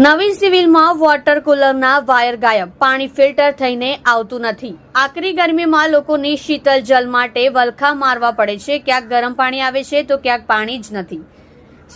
નવી સિવિલમાં water કુલરના wire ગાયબ. પાણી ફિલ્ટર થઈને આવતું નથી. આકરી ગરમીમાં લોકોની શીતલ જલ માટે વલખા મારવા પડે છે. ક્યાંક ગરમ પાણી આવે છે તો ક્યાંક પાણી જ નથી.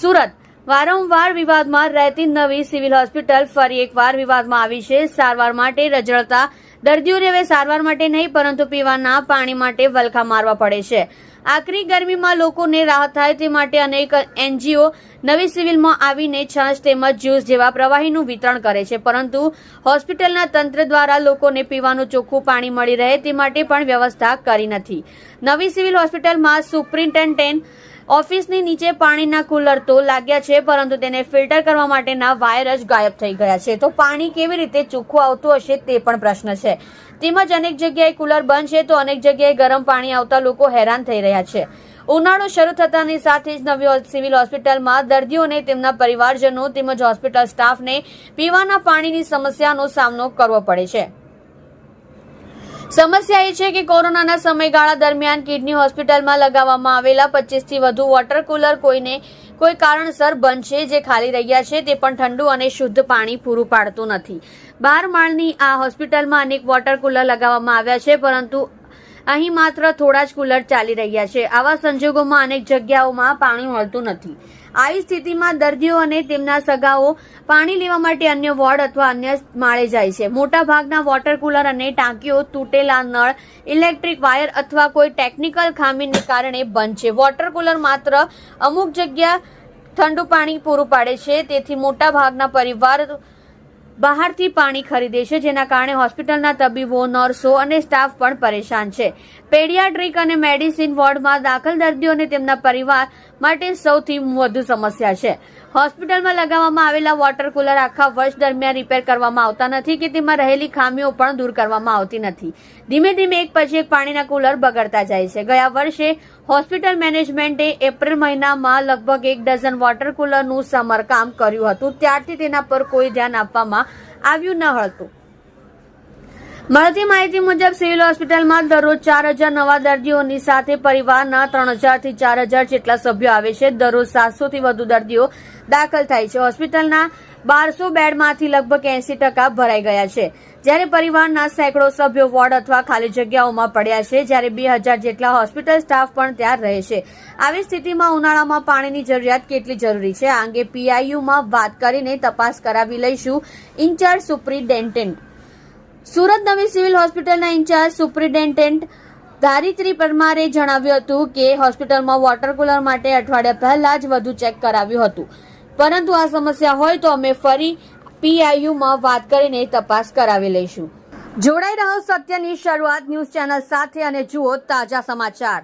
સુરત. વારંવાર વિવાદમાં રહેતી નવી સિવિલ હોસ્પિટલ ફરી એકવાર વિવાદમાં આવી છે. સારવાર માટે રજળતા દર્દીઓને હવે સારવાર માટે નહીં, પરંતુ પીવાના પાણી માટે વલખા મારવા પડે છે. આકરી ગરમીમાં લોકોને રાહત થાય તે માટે અનેક એનજીઓ નવી સિવિલમાં આવીને છાશ તેમજ જ્યુસ જેવા પ્રવાહીનું વિતરણ કરે છે. પરંતુ હોસ્પિટલના તંત્ર દ્વારા લોકોને પીવાનું ચોખ્ખું પાણી મળી રહે તે માટે પણ વ્યવસ્થા કરી નથી. નવી સિવિલ હોસ્પિટલમાં સુપ્રિન્ટેન્ડન્ટ ઓફિસની નીચે પાણીના કુલર તો લાગ્યા છે, પરંતુ તેને ફિલ્ટર કરવા માટેના વાયર જ ગાયબ થઈ ગયા છે. તો પાણી કેવી રીતે ચોખ્ખું આવતું હશે તે પણ પ્રશ્ન છે. તેમજ અનેક જગ્યાએ કુલર બંધ છે તો અનેક જગ્યાએ ગરમ પાણી આવતા લોકો હેરાન થઈ રહ્યા છે. ઉનાળો શરૂ થતાની સાથે જ નવી સિવિલ હોસ્પિટલમાં દર્દીઓને તેમના પરિવારજનો તેમજ હોસ્પિટલ સ્ટાફને પીવાના પાણીની સમસ્યાનો સામનો કરવો પડે છે. સમસ્યા એ છે કે કોરોનાના સમયગાળા દરમિયાન કિડની હોસ્પિટલમાં લગાવવામાં આવેલા પચીસથી વધુ વોટર કુલર કોઈને કોઈ કારણસર બંધ છે જે ખાલી રહ્યા છે તે પણ ઠંડુ અને શુદ્ધ પાણી પૂરું પાડતું નથી. બાર માળની આ હોસ્પિટલમાં અનેક વોટર કુલર લગાવવામાં આવ્યા છે, પરંતુ અહીં માત્ર થોડા જ કુલર ચાલી રહ્યા છે. આવા સંજોગોમાં અનેક જગ્યાઓમાં પાણી મળતું નથી. આવી સ્થિતિમાં દર્દીઓ અને તેમના સગાઓ પાણી લેવા માટે અન્ય વોર્ડ અથવા અન્ય માળે જાય છે. મોટા ભાગના વોટર કુલર અને ટાંકીઓ તૂટેલા નળ, ઇલેક્ટ્રિક વાયર અથવા કોઈ ટેકનિકલ ખામીને કારણે બંધ છે. વોટર કુલર માત્ર અમુક જગ્યા ઠંડુ પાણી પૂરું પાડે છે. તેથી મોટા ભાગના પરિવાર બહારથી પાણી ખરીદે છે, જેના કારણે હોસ્પિટલના તબીબો, નર્સો અને સ્ટાફ પણ પરેશાન છે. પેડિયાટ્રિક અને મેડિસિન વોર્ડમાં દાખલ દર્દીઓ અને તેમના પરિવાર માટે સૌથી વધુ સમસ્યા છે. હોસ્પિટલમાં લગાવવામાં આવેલા વોટર કુલર આખા વર્ષ દરમિયાન રિપેર કરવામાં આવતા નથી કે તેમાં રહેલી ખામીઓ પણ દૂર કરવામાં આવતી નથી. ધીમે ધીમે એક પછી એક પાણીના કુલર બગડતા જાય છે. ગયા વર્ષે હોસ્પિટલ મેનેજમેન્ટે એપ્રિલ મહિનામાં લગભગ એક ડઝન વોટર કુલરનું સમારકામ કર્યું હતું. ત્યારથી તેના પર કોઈ ધ્યાન આપવામાં આવ્યું ન હતું. મળતી માહિતી મુજબ સિવિલ હોસ્પિટલમાં દરરોજ ચાર હજાર નવા દર્દીઓની સાથે પરિવારના ત્રણ હજારથી ચાર હજાર જેટલા સભ્યો આવે છે. દરરોજ સાતસોથી વધુ દર્દીઓ દાખલ થાય છે. હોસ્પિટલના બારસો બેડમાંથી લગભગ એંસી ટકા ભરાઈ ગયા છે. જ્યારે પરિવારના સેંકડો સભ્યો વોર્ડ અથવા ખાલી જગ્યાઓમાં પડ્યા છે, જ્યારે બે હજાર જેટલા હોસ્પિટલ સ્ટાફ પણ ત્યાં રહે છે. આવી સ્થિતિમાં ઉનાળામાં પાણીની જરૂરિયાત કેટલી જરૂરી છે? આ અંગે પીઆઈયુમાં વાત કરીને તપાસ કરાવી લઈશું. ઇન્ચાર્જ સુપ્રિન્ટેન્ડન્ટ સુરત નવી સિવિલ હોસ્પિટલના ઇન્ચાર્જ સુપ્રિન્ટેન્ડન્ટ ધારિત્રી પરમારે જણાવ્યું હતું કે હોસ્પિટલમાં વોટર કુલર માટે અઠવાડિયા પહેલા જ વધુ ચેક કરાવ્યું હતું. પરંતુ આ સમસ્યા હોય તો અમે ફરી પીઆઈયુમાં વાત કરીને તપાસ કરાવી લઈશું. જોડાઈ રહો સત્યની શરૂઆત ન્યૂઝ ચેનલ સાથે અને જુઓ તાજા સમાચાર.